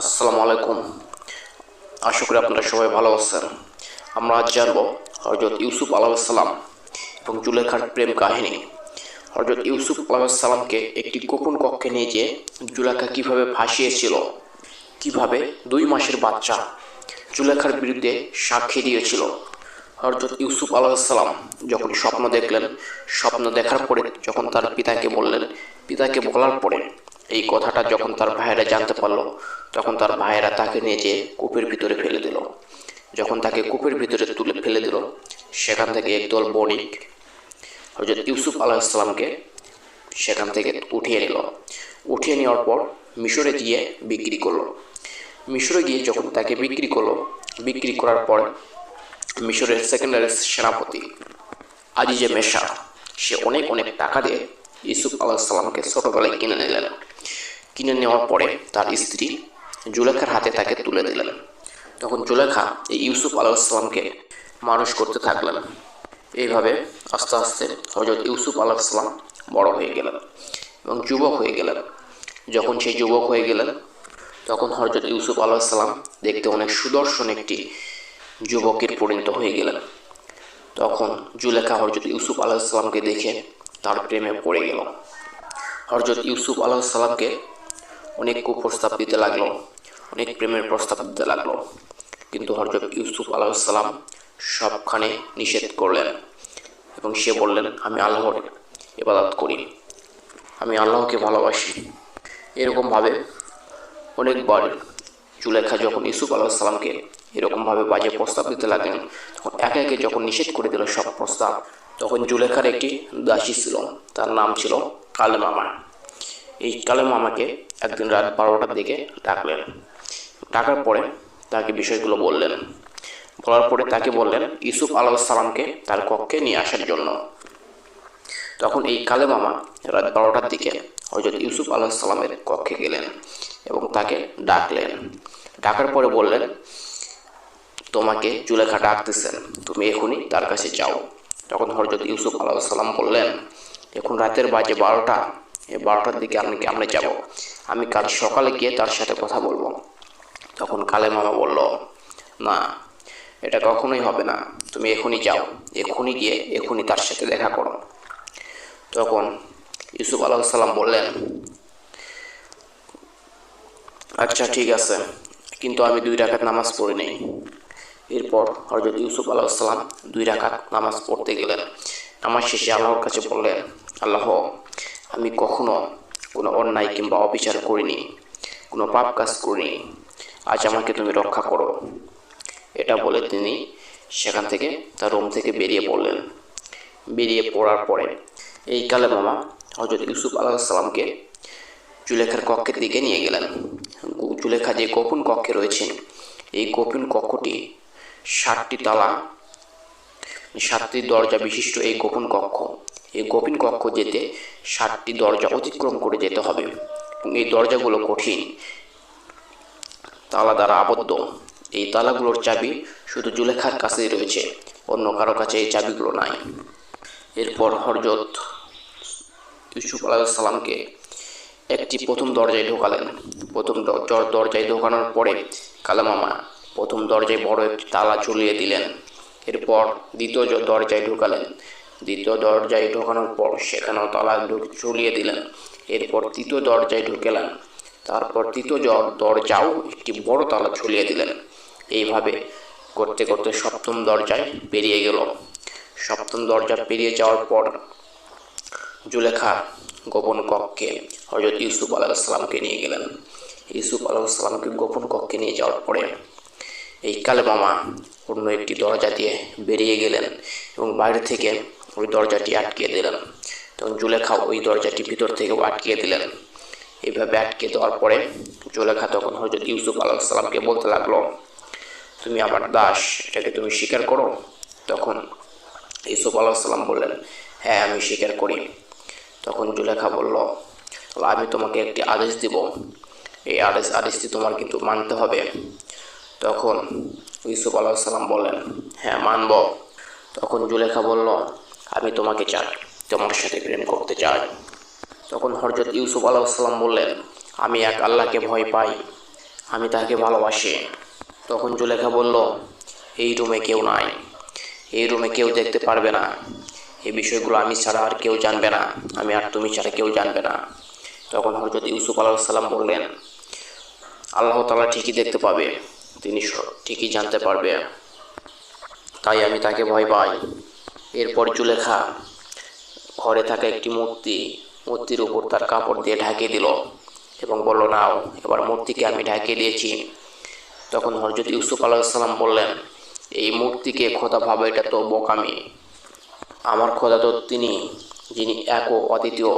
আসসালামু আলাইকুম। আশা করি আপনারা সবাই ভালো আছেন। আমরা আজ জানব হজরত ইউসুফ আলাইসাল্লাম এবং জুলেখার প্রেম কাহিনী। হজরত ইউসুফ আলাইসাল্লামকে একটি গোপন কক্ষে নিয়ে যেয়ে জুলেখা কীভাবে ফাঁসিয়েছিল কীভাবে দুই মাসের বাচ্চা জুলেখার বিরুদ্ধে সাক্ষী দিয়েছিল। হজরত ইউসুফ আলাইসাল্লাম যখন স্বপ্ন দেখলেন, স্বপ্ন দেখার পরে যখন তার পিতাকে বললেন, পিতাকে বলার পরে এই কথাটা যখন তার ভাইয়েরা জানতে পারল, তখন তার ভাইয়েরা তাকে নিয়ে যেয়ে কূপের ভিতরে ফেলে দিল। যখন তাকে কূপের ভিতরে তুলে ফেলে দিল, সেখান থেকে একদল বণিক হজরত ইউসুফ আলাইসাল্লামকে সেখান থেকে উঠিয়ে নিল। উঠিয়ে নেওয়ার পর মিশরে গিয়ে বিক্রি করল। মিশরে গিয়ে যখন তাকে বিক্রি করল, বিক্রি করার পর মিশরের সেকেন্ডারি সেনাপতি আজিজে মেশা, সে অনেক অনেক টাকা দিয়ে ইউসুফ আলাহিসাল্লামকে ছোটবেলায় কিনে নিলেন। কিনে নেওয়ার পরে তার স্ত্রী জুলেখার হাতে তাকে তুলে দিলেন। তখন জুলেখা এই ইউসুফ আলাহিসাল্লামকে মানুষ করতে থাকলেন। এইভাবে আস্তে আস্তে হজরত ইউসুফ আলাহিসাল্লাম বড় হয়ে গেলেন এবং যুবক হয়ে গেলেন। যখন সেই যুবক হয়ে গেলেন, তখন হজরত ইউসুফ আলাহিসাল্লাম দেখতে অনেক সুদর্শন একটি যুবকের পরিণত হয়ে গেলেন। তখন জুলেখা হরজত ইউসুফ আলাহিসাল্লামকে দেখে তার প্রেমে পড়ে গেল। হরজত ইউসুফ আলাহিসাল্লামকে অনেক কুপ্রস্তাব দিতে লাগল, অনেক প্রেমের প্রস্তাব দিতে লাগল। কিন্তু হরজত ইউসুফ আলাহ আলাহিসাল্লাম সবখানে নিষেধ করলেন এবং সে বললেন, আমি আল্লাহর ইবাদত করি, আমি আল্লাহকে ভালোবাসি। এরকমভাবে অনেকবার জুলেখা যখন ইউসুফ আলাহ আলাহিসাল্লামকে এরকমভাবে বাজে প্রস্তাব দিতে লাগলেন, তখন একে একে যখন নিষেধ করে দিল সব প্রস্তাব, তখন জুলেখার একটি দাসী ছিল, তার নাম ছিল কালে মামা এই কালে মামাকে একদিন রাত বারোটার দিকে ডাকলেন। ডাকার পরে তাকে বিষয়গুলো বললেন। বলার পরে তাকে বললেন, ইউসুফ আলাহিসাল্লামকে তার কক্ষে নিয়ে আসার জন্য। তখন এই কালে মামা রাত বারোটার দিকে হজরত ইউসুফ সালামের কক্ষে গেলেন এবং তাকে ডাকলেন। ডাকার পরে বললেন, তোমাকে জুলেখা ডাকতেছেন, তুমি এখনই তার কাছে যাও। তখন হরজত ইউসুফ আলাহিসাল্লাম বললেন এখন রাতের বাজে বারোটা। বারোটার দিকে আপনি কেমনে যাব। আমি কাল সকালে গিয়ে তার সাথে কথা বলব। তখন কালে মামা বলল না এটা কখনোই হবে না। তুমি এখনই যাও। এখনই গিয়ে এখনই তার সাথে দেখা করো। তখন ইউসুফ আলাহিসাল্লাম বললেন আচ্ছা ঠিক আছে। কিন্তু আমি দুই রাকাত নামাজ পড়ি নেই। এরপর হজরত ইউসুফ আলাহিসাল্লাম দুই রাকাত নামাজ পড়তে গেলেন। আমার শেষে আল্লাহর কাছে বললেন আল্লাহ, আমি কখনো কোনো অন্যায় কিংবা অবিচার করিনি, কোনো পাপ কাজ করিনি। আজ আমাকে তুমি রক্ষা করো। এটা বলে তিনি সেখান থেকে তার রুম থেকে বেরিয়ে পড়লেন। বেরিয়ে পড়ার পরে এই কালে মামা হজরত ইউসুফ আলাহিসাল্লামকে জুলেখার কক্ষের দিকে নিয়ে গেলেন। জুলেখা যে গোপন কক্ষে রয়েছেন, এই গোপন কক্ষটি ষাটটি তালা সাতটি দরজা বিশিষ্ট এই গোপন কক্ষ। এই গোপন কক্ষ যেতে ষাটটি দরজা অতিক্রম করে যেতে হবে এই দরজাগুলো কঠিন। তালা দ্বারা আবদ্ধ। এই তালাগুলোর চাবি শুধু জুলেখার কাছেই রয়েছে, অন্য কারও কাছে এই চাবিগুলো নাই। এরপর হরজত ইউসুফ আলাহিসাল্লামকে একটি প্রথম দরজায় ঢোকালেন। প্রথম দরজায় ঢোকানোর পরে কালামামা প্রথম দরজায় বড় একটি তালা ঝুলিয়ে দিলেন। এরপর দ্বিতীয় দরজায় ঢোকালেন। দ্বিতীয় দরজায় ঢোকানোর পর সেখানেও তালা ঝুলিয়ে দিলেন। এরপর তৃতীয় দরজায় ঢুকেলেন। তারপর তৃতীয় দরজাও একটি বড় তালা ঝুলিয়ে দিলেন। এইভাবে করতে করতে সপ্তম দরজায় পেরিয়ে গেল। সপ্তম দরজা পেরিয়ে যাওয়ার পর জুলেখা গোপন কক্ষে হজরত ইউসুফ আলাহিসাল্লামকে নিয়ে গেলেন। ইউসুফ আলাহিসাল্লামকে গোপন কক্ষে নিয়ে যাওয়ার পরে এই কালে মামা অন্য একটি দরজা দিয়ে বেরিয়ে গেলেন এবং বাইরে থেকে ওই দরজাটি আটকিয়ে দিলেন তখন জুলেখা ওই দরজাটি ভিতর থেকেও আটকিয়ে দিলেন। এইভাবে আটকে দেওয়ার পরে জুলেখা তখন হজরত ইউসুফ আলাহিসাল্লামকে বলতে লাগল, তুমি আমার দাস, এটাকে তুমি স্বীকার করো? তখন ইউসুফ আলাহিসাল্লাম বললেন হ্যাঁ আমি স্বীকার করি। তখন জুলেখা বলল আমি তোমাকে একটি আদেশ দিব। এই আদেশ, আদেশটি তোমার কিন্তু মানতে হবে। তখন ইউসুফ আলাহিসাল্লাম বললেন হ্যাঁ মানব। তখন জুলেখা বলল, আমি তোমাকে চাই, তোমার সাথে প্রেম করতে চাই। তখন হরজত ইউসুফ আলাহিসাল্লাম বললেন, আমি এক আল্লাহকে ভয় পাই, আমি তাকে ভালোবাসি। তখন জুলেখা বলল, এই রুমে কেউ নাই, এই রুমে কেউ দেখতে পারবে না। এই বিষয়গুলো আমি ছাড়া আর কেউ জানবে না, আমি আর তুমি ছাড়া কেউ জানবে না। তখন হজরত ইউসুফ আলাইসাল্লাম বললেন, আল্লাহ তালা ঠিকই দেখতে পাবে। তিনি ঠিকই জানতে পারবে। তাই আমি তাকে ভয় পাই। এরপর জুলেখা ঘরে থাকা একটি মূর্তি, মূর্তির উপর তার কাপড় দিয়ে ঢাকিয়ে দিল এবং বলল, নাও, এবার মূর্তিকে আমি ঢাকিয়ে দিয়েছি। তখন হজরত ইউসুফ আলাইসাল্লাম বললেন, এই মূর্তিকে খোদা ভাবে, এটা তো বোকামি। আমার খোদা তো তিনি, যিনি এক ও অদ্বিতীয়।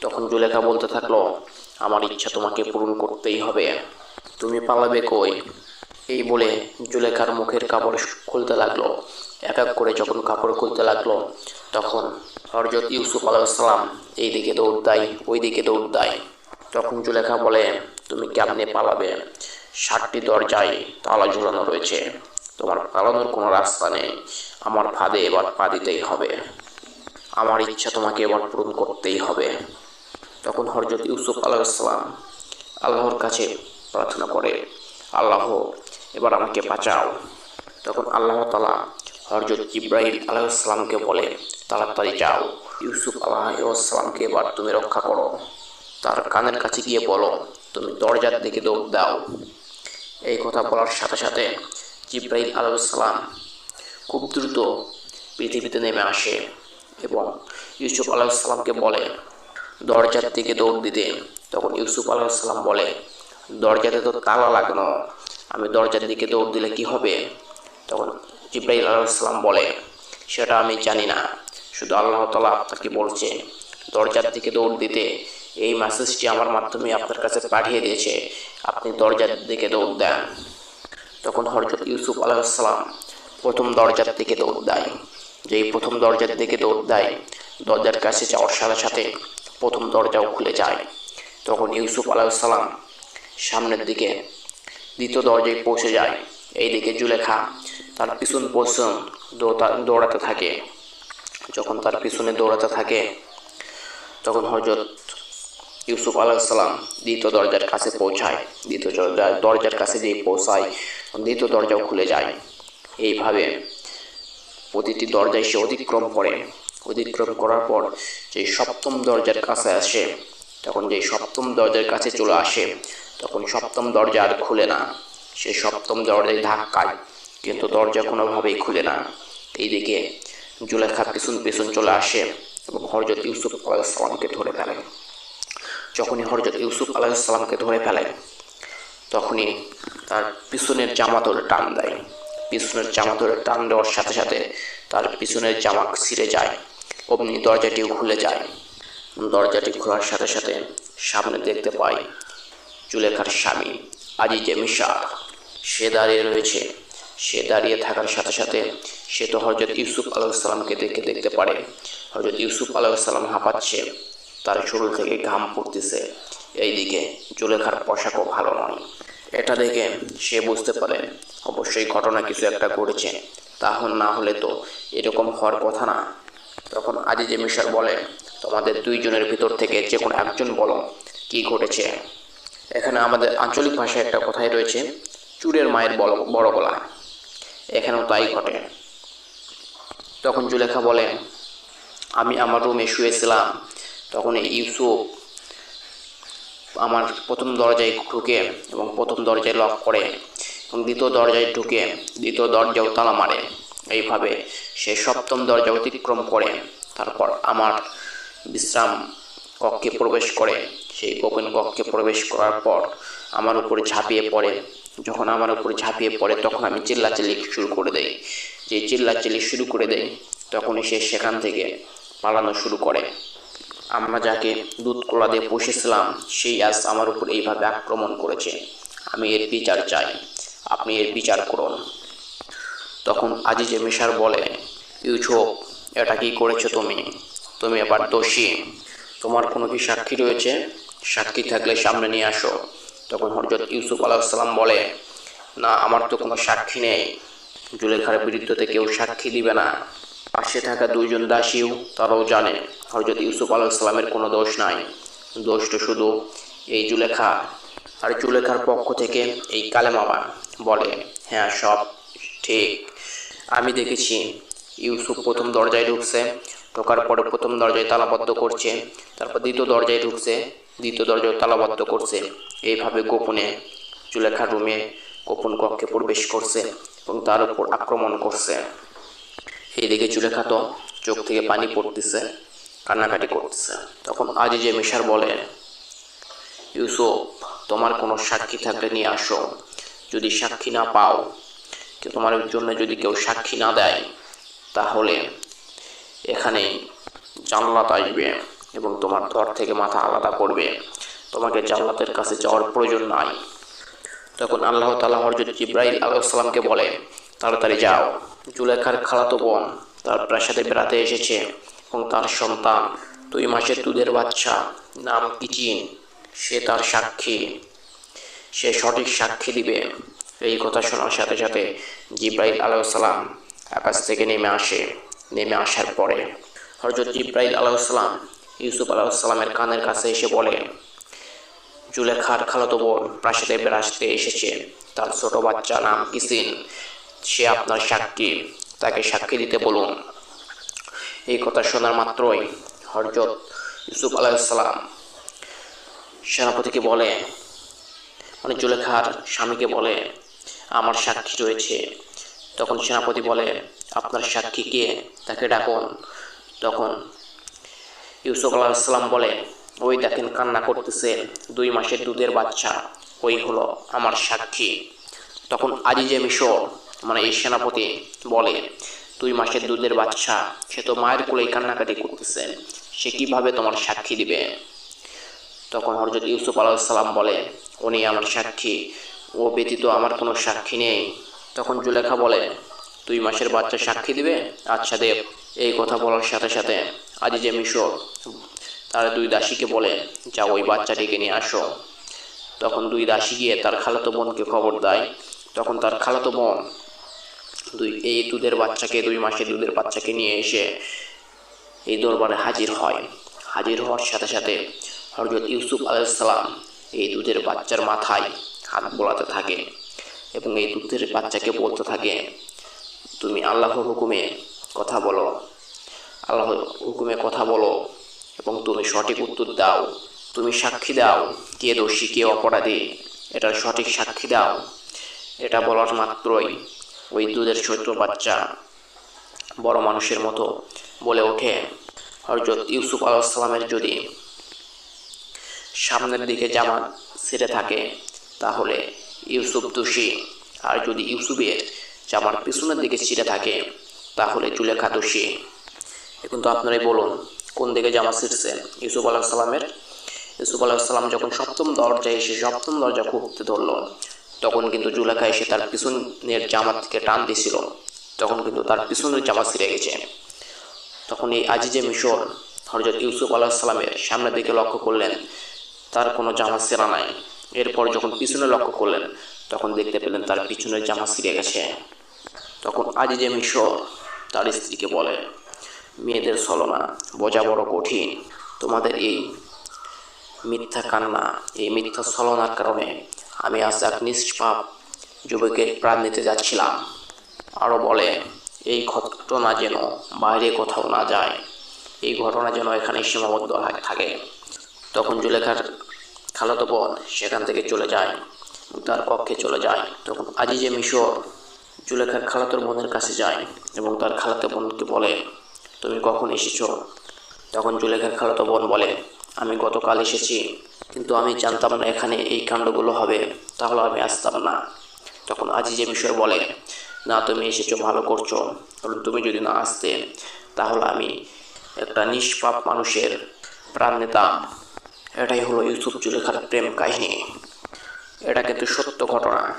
তখন জুলেখা বলতে থাকল, আমার ইচ্ছা তোমাকে পূরণ করতেই হবে। তুমি পালাবে কই? এই বলে জুলেখার মুখের কাপড় খুলতে লাগল। এক এক করে যখন কাপড় খুলতে লাগল, তখন হরজত ইউসুফ আলাইসালাম এই দিকে দৌড় দেয় ওই দিকে দৌড় দেয়। তখন জুলেখা বলে, তুমি কেমনে পালাবে? ষাটটি দরজায় তালা ঝুলানো রয়েছে। তোমার পালানোর কোনো রাস্তা নেই। আমার ফাঁদে এবার পা দিতেই হবে। আমার ইচ্ছা তোমাকে এবার পূরণ করতেই হবে। তখন হরজত ইউসুফ আলাইসালাম আল্লাহর কাছে প্রার্থনা করে। আল্লাহ এবার আমাকে বাঁচাও। তখন আল্লাহ তালা হরজত ইব্রাহিম আলাইসালামকে বলে, তাড়াতাড়ি যাও। ইউসুফ আলাহিসাল্লামকে এবার তুমি রক্ষা করো। তার কানের কাছে গিয়ে বলো, তুমি দরজার দিকে দৌড় দাও। এই কথা বলার সাথে সাথে জিব্রাহিম আলাইসালাম খুব দ্রুত পৃথিবীতে নেমে আসে এবং ইউসুফ আলাইসাল্লামকে বলে, দরজার দিকে দৌড় দিতে। তখন ইউসুফ আলাইসাল্লাম বলে, দরজাতে তো তালা লাগানো আমি দরজার দিকে দৌড় দিলে কি হবে? তখন জিব্রাহিম আলাইসাল্লাম বলে, সেটা আমি জানি না। শুধু আল্লাহ তালা আপনাকে বলছে, দরজার দিকে দৌড় দিতে। এই মেসেজটি আমার মাধ্যমে আপনার কাছে পাঠিয়ে দিয়েছে। আপনি দরজার দিকে দৌড় দেন। তখন হরজত ইউসুফ আলাইসাল্লাম প্রথম দরজার দিকে দৌড় দেয়। যেই প্রথম দরজার দিকে দৌড় দেয়, দরজার কাছে যাওয়ার সাথে সাথে প্রথম দরজাও খুলে যায়। তখন ইউসুফ আলাইসাল্লাম সামনের দিকে দ্বিতীয় দরজায় পৌঁছে যায়। এইদিকে জুলেখা তার পিছন দৌড়া- দৌড়াতে থাকে। যখন তার পিছনে দৌড়াতে থাকে, তখন হজরত ইউসুফ আলাইসাল্লাম দ্বিতীয় দরজার কাছে পৌঁছায়। দ্বিতীয় দরজার কাছে যেই পৌঁছায় দ্বিতীয় দরজাও খুলে যায়। এইভাবে প্রতিটি দরজায় সে অতিক্রম করে। অতিক্রম করার পর যে সপ্তম দরজার কাছে আসে, তখন যে সপ্তম দরজার কাছে চলে আসে তখন সপ্তম দরজা আর খুলে না। সে সপ্তম দরজায় ধাক্কায়, কিন্তু দরজা কোনোভাবেই খুলে না। এইদিকে জুলেখা পিছন পিছন চলে আসে এবং হরজত ইউসুফ আলাইসালামকে ধরে ফেলে। যখনই হরজত ইউসুফ আলাইসালামকে ধরে ফেলে, তখনই তার পিছনের জামা ধরে টান দেয়। পিছনের জামা ধরে টান দেওয়ার সাথে সাথে তার পিছনের জামা ছিঁড়ে যায়, অমনি দরজাটিও খুলে যায়। দরজাটি খোলার সাথে সাথে সামনে দেখতে পাই জুলেখার স্বামী, আজিজে মিশার সে দাঁড়িয়ে রয়েছে। সে দাঁড়িয়ে থাকার সাথে সাথে সে তো হজরত ইউসুফ আলাইসাল্লামকে দেখে দেখতে পারে। হজরত ইউসুফ আলাইসাল্লাম হাঁপাচ্ছে। তার শরীর থেকে ঘাম পড়তেছে এইদিকে জুলেখার পোশাকও ভালো নয়। এটা দেখে সে বুঝতে পারে, অবশ্যই ঘটনা কিছু একটা ঘটেছে। তাহলে না হলে তো এরকম হওয়ার কথা না। তখন আজিজে মিশার বলে, তোমাদের দুইজনের ভিতর থেকে যে কোনো একজন বলো, কি ঘটেছে? এখানে আমাদের আঞ্চলিক ভাষায় একটা কথাই রয়েছে, চুরের মায়ের বড় গলা। এখানেও তাই ঘটে। তখন জুলেখা বলে, আমি আমার রুমে শুয়েছিলাম। তখন ইউসুফ আমার প্রথম দরজায় ঢুকে এবং প্রথম দরজায় লক করে এবং দ্বিতীয় দরজায় ঢুকে, দ্বিতীয় দরজাও তালা মারে। এইভাবে সে সপ্তম দরজা অতিক্রম করে। তারপর আমার বিশ্রাম কক্ষে প্রবেশ করে। সেই গোপন কক্ষে প্রবেশ করার পর আমার উপরে ঝাঁপিয়ে পড়ে। যখন আমার উপরে ঝাঁপিয়ে পড়ে, তখন আমি চিল্লাচিল্লি শুরু করে দেই। যে চিল্লাচিল্লি শুরু করে দেই, তখনই সে সেখান থেকে পালানো শুরু করে। আমরা যাকে দুধ কলা দিয়ে পুষেছিলাম, সেই আজ আমার উপর এইভাবে আক্রমণ করেছে। আমি এর বিচার চাই। আপনি এর বিচার করুন। তখন আজিজে মিশার বলে ইউসুফ এটা কি করেছ তুমি? তুমি এবার দোষী। তোমার কোনো কি সাক্ষী রয়েছে? সাক্ষী থাকলে সামনে নিয়ে আসো। তখন হজরত ইউসুফ আলাহিসাল্লাম বলে, না, আমার তো কোনো সাক্ষী নেই। জুলেখার বিরুদ্ধে কেউ সাক্ষী দিবে না। পাশে থাকা দুইজন দাসীও তারাও জানে হজরত ইউসুফ আলাইসাল্লামের কোনো দোষ নাই। দোষটা শুধু এই জুলেখা। আর জুলেখার পক্ষ থেকে এই কালেমামা বলে হ্যাঁ সব ঠিক। আমি দেখেছি, ইউসুফ প্রথম দরজায় ঢুকছে, ঢোকার পরে প্রথম দরজায় তালাবদ্ধ করছে, তারপর দ্বিতীয় দরজায় ঢুকছে দ্বিতীয় দরজা তালাবদ্ধ করছে। এইভাবে গোপনে জুলেখার রুমে গোপন কক্ষে প্রবেশ করছে এবং তার উপর আক্রমণ করছে। এইদিকে জুলেখা তো চোখ থেকে পানি পড়তেছে, কান্নাকাটি করতেছে। তখন আজিজে মিশার বলে, ইউসুফ, তোমার কোনো সাক্ষী থাকলে নিয়ে আসো। যদি সাক্ষী না পাও তোমার জন্য যদি কেউ সাক্ষী না দেয়, তাহলে এখানে জান্নাত আসবে। এবং তোমার ধর থেকে মাথা আলাদা করবে। তোমাকে জান্নাতের কাছে যাওয়ার প্রয়োজন নাই। তখন আল্লাহ তালা হরজত ইব্রাহিম আলাইসাল্লামকে বলে, তাড়াতাড়ি যাও। জুলেখার খালাতো বোন তার প্রাসাদে বেড়াতে এসেছে এবং তার সন্তান দুই মাসের দুধের বাচ্চা নাম কিচিন সে তার সাক্ষী। সে সঠিক সাক্ষী দিবে। এই কথা শোনার সাথে সাথে জিব্রাইল আলাইসাল্লাম আকাশ থেকে নেমে আসে। নেমে আসার পরে হরজত জিব্রাইল আলাইসাল্লাম ইউসুফ আলাইসাল্লামের কানের কাছে এসে বলে, জুলেখার খালাতো বোন প্রাসাদে বেড়াতে এসেছে। তার ছোট বাচ্চা নাম কিসিন। সে আপনার সাক্ষী। তাকে সাক্ষী দিতে বলুন। এই কথা শোনার মাত্রই হরজত ইউসুফ আলাইসাল্লাম সেনাপতিকে বলে মানে জুলেখার স্বামীকে বলে, আমার সাক্ষী রয়েছে। তখন সেনাপতি বলে, আপনার সাক্ষী কে? তাকে ডাকুন। তখন ইউসুফ আলাহিসাল্লাম বলে, ওই দেখেন কান্না করতেছে, দুই মাসের দুধের বাচ্চা, ওই হলো আমার সাক্ষী। তখন আজিজে মিশর মানে এই সেনাপতি বলে, দুই মাসের দুধের বাচ্চা, সে তো মায়ের কোলেই কান্নাকাটি করতেছে, সে কীভাবে তোমার সাক্ষী দিবে? তখন হরজত ইউসুফ আলাইসাল্লাম বলে, উনি আমার সাক্ষী, ও ব্যতীত আমার কোনো সাক্ষী নেই। তখন জুলেখা বলে, দুই মাসের বাচ্চা সাক্ষী দিবে? আচ্ছা দেব। এই কথা বলার সাথে সাথে আজিজে মিশর, তার দুই দাসীকে বলে যা ওই বাচ্চাটিকে নিয়ে আসো। তখন দুই দাসী গিয়ে তার খালাতো বোনকে খবর দেয়। তখন তার খালাতো বোন দুই, এই দুধের বাচ্চাকে, দুই মাসের দুধের বাচ্চাকে নিয়ে এসে এই দরবারে হাজির হয়। হাজির হওয়ার সাথে সাথে হরজত ইউসুফ আলাইসালাম এই দুধের বাচ্চার মাথায় হাত বোলাতে থাকে এবং এই দুধের বাচ্চাকে বলতে থাকে, তুমি আল্লাহর হুকুমে কথা বলো। আল্লাহর হুকুমে কথা বলো এবং তুমি সঠিক উত্তর দাও। তুমি সাক্ষী দাও কে দোষী, কে অপরাধী। এটার সঠিক সাক্ষী দাও। এটা বলার মাত্রই ওই দুধের ছোট্ট বাচ্চা বড় মানুষের মতো বলে ওঠে। হরজত ইউসুফ আলাইসালামের যদি সামনের দিকে জামা ছেড়ে থাকে, তাহলে ইউসুফ দোষী। আর যদি ইউসুফের জামার পিছনের দিকে ছিঁড়ে থাকে তাহলে জুলেখা দোষী এখন তো আপনারাই বলুন, কোন দিকে জামা ছিঁড়ছে ইউসুফ আলাহিসাল্লামের ইউসুফ আলাহিসাল্লাম যখন সপ্তম দরজায় এসে সপ্তম দরজা খুঁজতে ধরলো, তখন কিন্তু জুলেখা এসে তার পিছনের জামা থেকে টান দিছিল, তখন কিন্তু তার পিছনের জামা ছিঁড়ে গেছে। তখন এই আজিজে মিশর হরজত ইউসুফ আলাহিসাল্লামের সামনের দিকে লক্ষ্য করলেন, তার কোনো জামা ছেঁড়া নাই। এরপর যখন পিছনে লক্ষ্য করলেন, তখন দেখতে পেলেন তার পিছনের জামা ছিঁড়ে গেছে। তখন আজিজে মিশর তার স্ত্রীকে বলে, মেয়েদের ছলনা বোঝা বড় কঠিন। তোমাদের এই মিথ্যা কান্না, এই মিথ্যা ছলনার কারণে আমি আজ এক নিষ্পাপ যুবকের প্রাণ নিতে যাচ্ছিলাম। আরও বলে, এই ঘটনা যেন বাইরে কোথাও না যায়, এই ঘটনা যেন এখানে সীমাবদ্ধ থাকে। তখন জুলেখার খালাতো বোন সেখান থেকে চলে যায়, তার কক্ষে চলে যায়। তখন আজিজে মিশর জুলেখার খালাতোর বোনের কাছে যায় এবং তার খালাতো বোনকে বলে, তুমি কখন এসেছ? তখন জুলেখার খালাতো বোন বলে, আমি গতকাল এসেছি, কিন্তু আমি জানতাম না এখানে এই কাণ্ডগুলো হবে, তাহলে আমি আসতাম না। তখন আজিজে মিশর বলে, না, তুমি এসেছ, ভালো করছ। কারণ তুমি যদি না আসতে, তাহলে আমি একটা নিষ্পাপ মানুষের প্রাণ নিতাম। এটাই হলো ইউসুফ জুলেখার প্রেম কাহিনী। এটা কিন্তু সত্য ঘটনা।